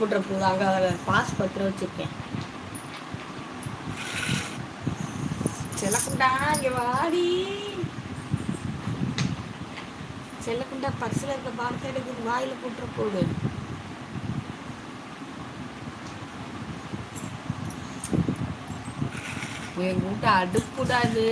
போட்டுற போகுது அங்கே பாஸ் பத்திரம் வச்சுருக்கேன். செல்லக்குண்டா இங்கே வாடி. செல்லக்குண்டா பர்சில் இருக்க பார்த்து எடுக்குது வாயில் போட்டுற போகுது என் கூட்ட அடுப்புடாது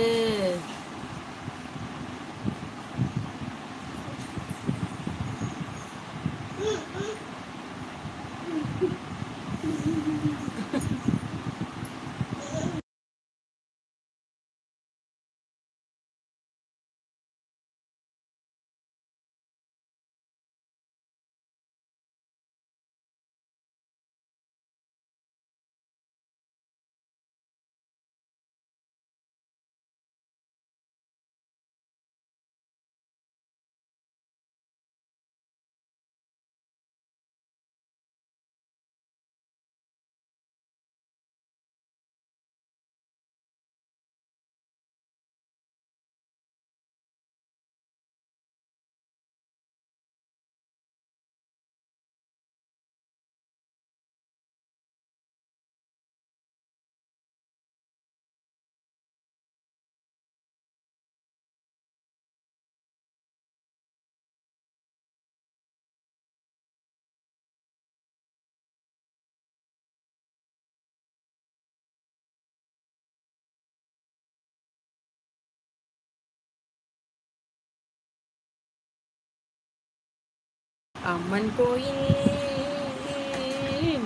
அம்மன் கோயில்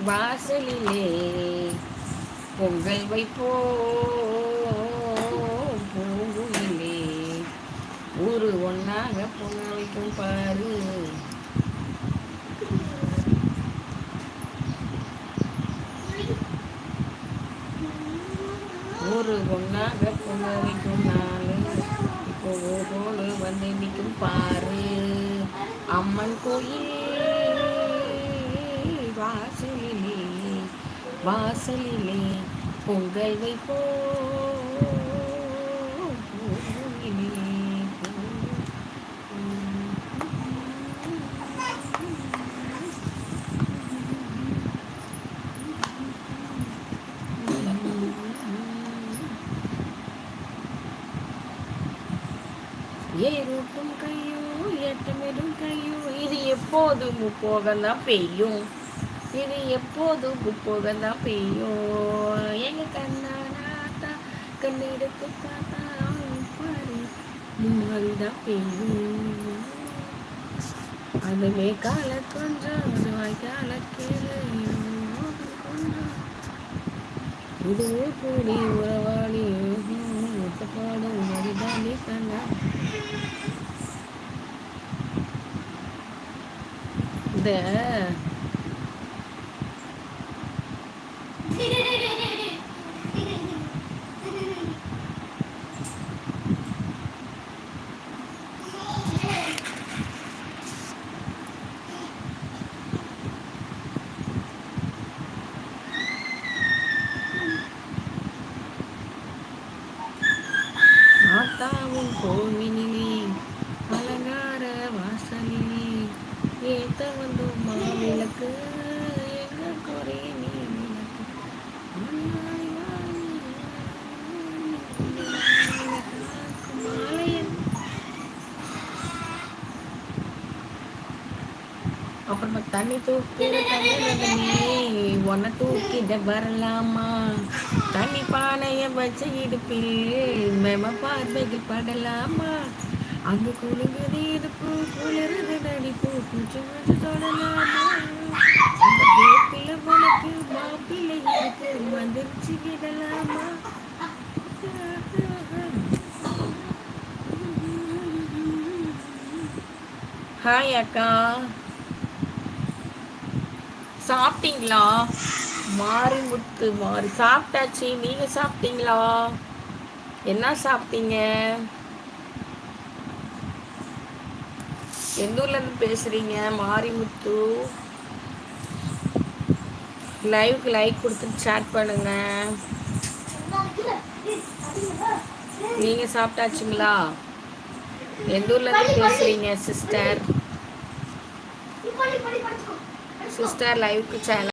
வாசலிலே பொங்கல் வைப்போ பூங்குயிலே. ஊரு ஒன்றாக பொங்கல் வைக்கும் பாரு. ஊரு ஒன்னாக பொங்கல் வைக்கும் நாள் இப்போ ஓடோடு வந்து நிற்கும் பாரு. அம்மன் கோயில் வாசலிலே வாசலிலே பொங்கல் வைப்போ ஏறுட்டும் கையோ இது எப்போதும் முப்போகம் தான் பெய்யும். இது எப்போதும் முப்போகம் தான் பெய்யும். எங்க கண்ணா நாத்தா கண்ணெடுத்து பார்த்தா பாரு முன்னாடி பெய்யும். அதுவே கால கொஞ்சம் அதுவாய் கால கேளு கொஞ்சம் இதுவே கூடி உறவாளி பாடும் で。またもう海に ஏத்த வந்து மாவிளக்கு எங்க குறை நீ அப்புறமா தண்ணி தூக்கிற தண்ணி உன்னை தூக்கிட வரலாமா? தண்ணி பானைய வச்ச இடுப்பில் மெம பார்வைகள் படலாமா? அங்க பூ இடுப்பு நடி நடிப்பு. கொஞ்சம் கொஞ்சம் தொடலாமா? அந்த வேப்பில உனக்கு மாப்பிள்ளை இருக்கு. மந்திரிச்சு விடலாமா? ஹாய் அக்கா. சாப்பிட்டீங்களா? மாறி முத்து மாறி. சாப்பிட்டாச்சு. நீங்க சாப்பிட்டீங்களா? என்ன சாப்பிட்டீங்க? எந்த ஊர்ல இருந்து பேசுறீங்க? மாரிமுத்து. லைவுக்கு லைக் கொடுத்து சேட் பண்ணுங்க. நீங்க சாப்பிட்டாச்சுங்களா? எந்த ஊர்ல இருந்து பேசுறீங்க சிஸ்டர் சிஸ்டர் லைவுக்கு சேனல்